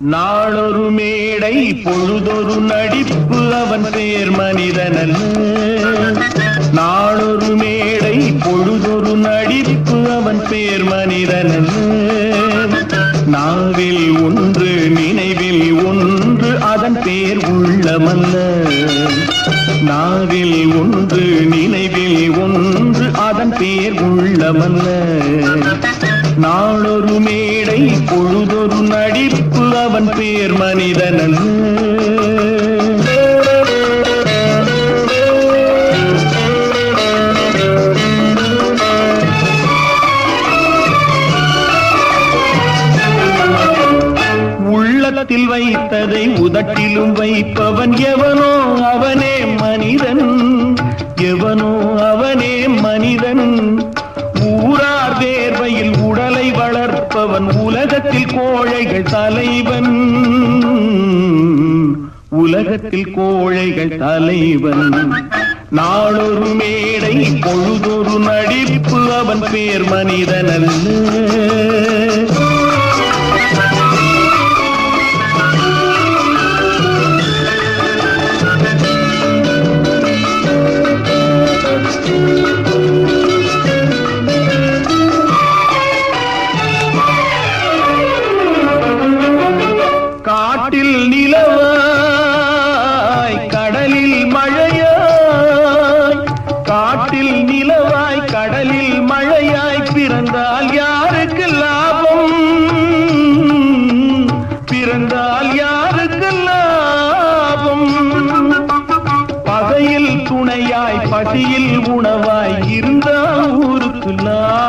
நாளொரு மேடை பொழுதொரு நடிப்பு. அவன் பேர் மனிதனல்ல நாளொரு மேடை பொழுதொரு நடிப்பு அவன் பேர் மனிதனல்ல நாவில் ஒன்று நினைவில் ஒன்று அதன் பேர் உள்ளமல்ல. நாவில் ஒன்று நினைவில் ஒன்று அதன் பேர் உள்ளமல்ல. நாளொரு மேடை பொழுதொரு நடிப்பு அவன் பேர் மனிதனல்ல உள்ளத்தில் வைத்ததை உதட்டிலும் வைப்பவன் எவனோ அவனே மனிதன். எவனோ அவனே மனிதன். ஊரார் வேர்வையில் உடலை வளர்ப்பவன் உலகத்தில் கோழைகள் தலைவன். உலகத்தில் கோழைகள் தலைவன். நாளொரு மேடை பொழுதொரு நடிப்பு அவன் பேர் மனிதனல்ல. காட்டில்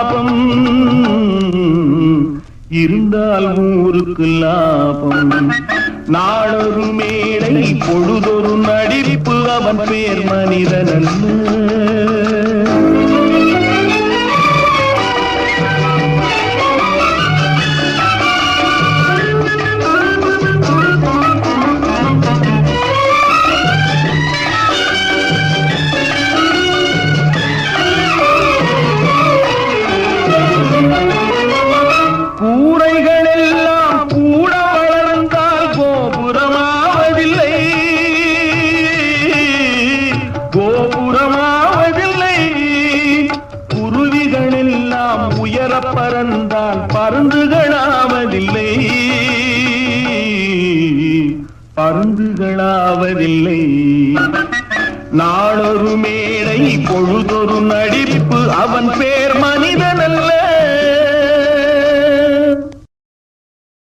பாபம் இருந்தால் ஊருக்கு லாபம். நாடொரு மேடை பொழுதொரு நடிப்பு அவன் பேர் மனிதன் அல்ல. பறந்தான் பறந்தால் பருந்துகளாவதில்லை. பருந்துகளாவதில்லை. நாளொரு மேடை பொழுதொரு நடிப்பு அவன் பேர்